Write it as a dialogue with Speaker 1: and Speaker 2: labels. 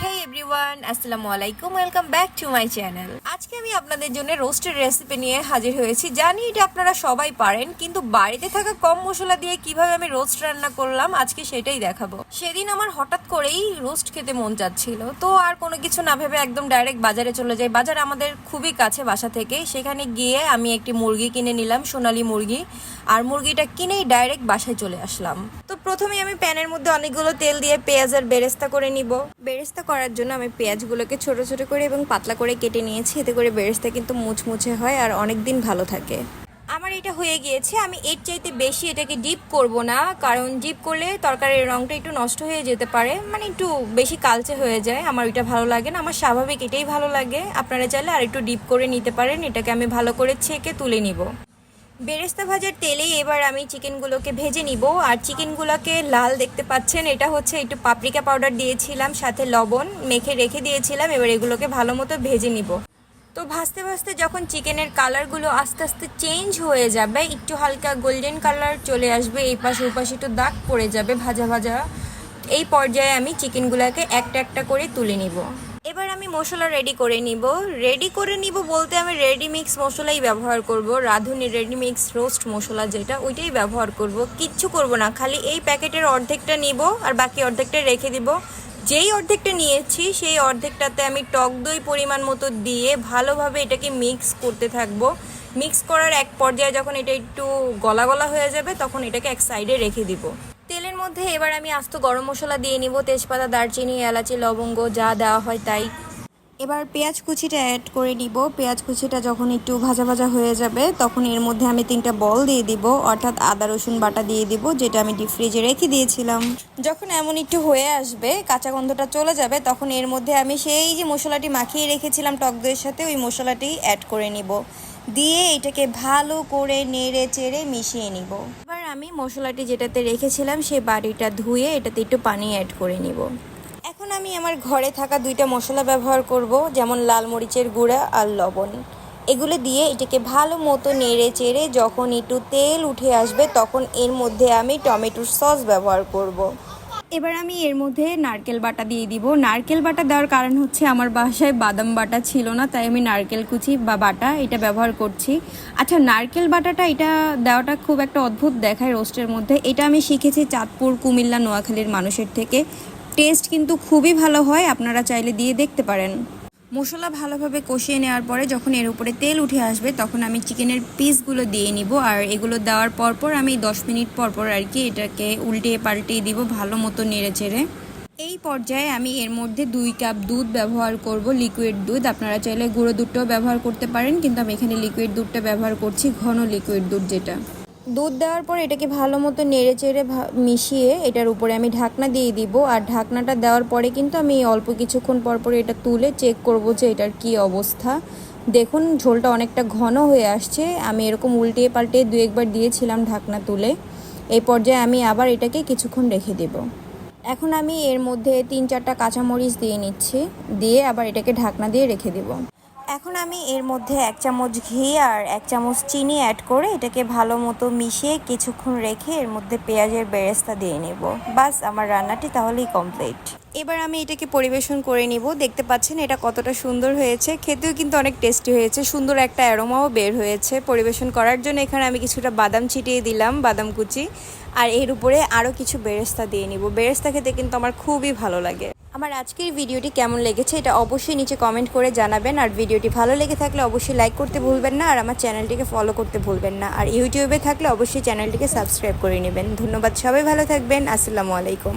Speaker 1: হে everyone আসসালামু আলাইকুম welcome back to my channel আজকে আমি আপনাদের জন্য রোস্টের রেসিপি নিয়ে হাজির হয়েছি। জানি এটা আপনারা সবাই পারেন, কিন্তু বাড়িতে থাকা কম মশলা দিয়ে আমি রোস্ট রান্না করলাম, আজকে সেটাই দেখাবো। সেদিন আমার হঠাৎ করেই রোস্ট খেতে মন তো আর কোনো কিছু না ভেবে একদম ডাইরেক্ট বাজারে চলে যাই। বাজার আমাদের খুবই কাছে বাসা থেকে। সেখানে গিয়ে আমি একটি মুরগি কিনে নিলাম, সোনালী মুরগি। আর মুরগিটা কিনেই ডাইরেক্ট বাসায় চলে আসলাম। তো প্রথমেই আমি প্যানের মধ্যে অনেকগুলো তেল দিয়ে পেঁয়াজ আর বেরেস্তা করে নিব। বেরেস্তা করার জন্য আমি পেঁয়াজগুলোকে ছোট ছোট করে এবং পাতলা করে কেটে নিয়েছি। এতে করে বেরেস্তা কিন্তু মুচমুচে হয় আর অনেক দিন ভালো থাকে। আমার এটা হয়ে গিয়েছে। আমি এর চাইতে বেশি এটাকে ডিপ করব না, কারণ ডিপ করলে তরকারির রঙটা একটু নষ্ট হয়ে যেতে পারে। মানে একটু বেশি কালচে হয়ে যায়। আমার এটা ভালো লাগে না। আমার স্বাভাবিক এটাই ভালো লাগে। আপনারা চাইলে আর একটু ডিপ করে নিতে পারেন। এটাকে আমি ভালো করে ছেঁকে তুলে নিব। বেরেস্তা ভাজার তেলেই এবার আমি চিকেনগুলোকে ভেজে নিব। আর চিকেনগুলোকে লাল দেখতে পাচ্ছেন, এটা হচ্ছে একটু পাপরিকা পাউডার দিয়েছিলাম, সাথে লবণ মেখে রেখে দিয়েছিলাম, এবার এগুলোকে ভালো মতো ভেজে নিব। তো ভাজতে ভাজতে যখন চিকেনের কালারগুলো আস্তে আস্তে চেঞ্জ হয়ে যাবে, একটু হালকা গোল্ডেন কালার চলে আসবে, এই পাশে ওই পাশে একটু দাগ পড়ে যাবে ভাজা ভাজা, এই পর্যায়ে আমি চিকেনগুলোকে একটা একটা করে তুলে নিব। এবার আমি মশলা রেডি করে নিব। রেডি করে নিব বলতে আমি রেডি মিক্স মশলাই ব্যবহার করব। রাঁধুনি রেডি মিক্স রোস্ট মশলা যেটা, ওইটাই ব্যবহার করব। কিচ্ছু করব না, খালি এই প্যাকেটের অর্ধেকটা নিব আর বাকি অর্ধেকটা রেখে দিব। যেই অর্ধেকটা নিয়েছি, সেই অর্ধেকটাতে আমি টক দই পরিমাণ মতো দিয়ে ভালোভাবে এটাকে মিক্স করতে থাকব। মিক্স করার এক পর্যায়ে যখন এটা একটু গলা গলা হয়ে যাবে, তখন এটাকে এক সাইডে রেখে দিব। মধ্যে এবার আমি আস্ত গরম মশলা দিয়ে নিব। তেজপাতা, দারচিনি, এলাচি, লবঙ্গ, যা দেওয়া হয় তাই। এবার পেঁয়াজ কুচিটা অ্যাড করে দিব পেঁয়াজ কুচিটা যখন একটু ভাজা ভাজা হয়ে যাবে, তখন এর মধ্যে আমি তিনটা বল দিয়ে দিব, অর্থাৎ আদা, রসুন বাটা দিয়ে দিব, যেটা আমি ডিপ ফ্রিজে রেখে দিয়েছিলাম। যখন এমন একটু হয়ে আসবে, কাঁচা গন্ধটা চলে যাবে, তখন এর মধ্যে আমি সেই যে মশলাটি মাখিয়ে রেখেছিলাম টক দইয়ের সাথে, ওই মশলাটি অ্যাড করে নিব। দিয়ে এটাকে ভালো করে নেড়ে চেড়ে মিশিয়ে নিব। আমি মশলাটি যেটাতে রেখেছিলাম, সেই বাড়িটা ধুয়ে এটাতে একটু পানি অ্যাড করে নিব এখন আমি আমার ঘরে থাকা দুইটা মশলা ব্যবহার করব, যেমন লাল মরিচের গুঁড়া আর লবণ এগুলো দিয়ে এটাকে ভালো মতো নেড়ে চেড়ে যখন একটু তেল উঠে আসবে, তখন এর মধ্যে আমি টমেটোর সস ব্যবহার করব। এবার আমি এর মধ্যে নারকেল বাটা দিয়ে দিব। নারকেল বাটা দেওয়ার কারণ হচ্ছে আমার বাসায় বাদাম বাটা ছিল না, তাই আমি নারকেল কুচি বা বাটা এটা ব্যবহার করছি। আচ্ছা নারকেল বাটাটা এটা দেওয়াটা খুব একটা অদ্ভুত দেখায় রোস্টের মধ্যে। এটা আমি শিখেছি চাঁদপুর, কুমিল্লা, নোয়াখালীর মানুষের থেকে। টেস্ট কিন্তু খুবই ভালো হয়, আপনারা চাইলে দিয়ে দেখতে পারেন। মশলা ভালোভাবে কষিয়ে নেওয়ার পরে যখন এর উপরে তেল উঠে আসবে, তখন আমি চিকেনের পিসগুলো দিয়ে নিব। আর এগুলো দেওয়ার পরপর আমি দশ মিনিট পরপর আর কি এটাকে উল্টিয়ে পাল্টিয়ে দিব ভালো মতো নেড়ে চেড়ে। এই পর্যায়ে আমি এর মধ্যে দুই কাপ দুধ ব্যবহার করব লিকুইড দুধ। আপনারা চাইলে গুঁড়ো দুধটাও ব্যবহার করতে পারেন, কিন্তু আমি এখানে লিকুইড দুধটা ব্যবহার করছি, ঘন লিকুইড দুধ যেটা। দুধ দেওয়ার পর এটাকে ভালো মতো নেড়ে চেড়ে মিশিয়ে এটার উপরে আমি ঢাকনা দিয়ে দিব। আর ঢাকনাটা দেওয়ার পরে কিন্তু আমি অল্প কিছুক্ষণ পর পর এটা তুলে চেক করব যে এটার কি অবস্থা। দেখুন, ঝোলটা অনেকটা ঘন হয়ে আসছে। আমি এরকম উল্টিয়ে পাল্টে দু একবার দিয়েছিলাম ঢাকনা তুলে। এই পর্যায়ে আমি আবার এটাকে কিছুক্ষণ রেখে দেব। এখন আমি এর মধ্যে তিন চারটা কাঁচামরিচ দিয়ে নিচ্ছি। দিয়ে আবার এটাকে ঢাকনা দিয়ে রেখে দেব। এখন আমি এর মধ্যে এক চামচ ঘি আর এক চামচ চিনি অ্যাড করে এটাকে ভালো মতো মিশিয়ে কিছুক্ষণ রেখে এর মধ্যে পেঁয়াজের বেরেস্তা দিয়ে নেব। বাস, আমার রান্নাটি তাহলেই কমপ্লিট এবার আমি এটাকে পরিবেশন করে নিব। দেখতে পাচ্ছেন এটা কতটা সুন্দর হয়েছে। খেতেও কিন্তু অনেক টেস্টি হয়েছে। সুন্দর একটা অ্যারোমাও বের হয়েছে পরিবেশন করার জন্য। এখানে আমি কিছুটা বাদাম ছিটিয়ে দিলাম, বাদাম কুচি। আর এর উপরে আরও কিছু বেরেস্তা দিয়ে নিব। বেরেস্তা খেতে কিন্তু আমার খুবই ভালো লাগে। আমার আজকের ভিডিওটি কেমন লেগেছে এটা অবশ্যই নিচে কমেন্ট করে জানাবেন। আর ভিডিওটি ভালো লেগে থাকলে অবশ্যই লাইক করতে ভুলবেন না। আর আমার চ্যানেলটিকে ফলো করতে ভুলবেন না। আর ইউটিউবে থাকলে অবশ্যই চ্যানেলটিকে সাবস্ক্রাইব করে নেবেন। ধন্যবাদ সবাই, ভালো থাকবেন। আসসালামু আলাইকুম।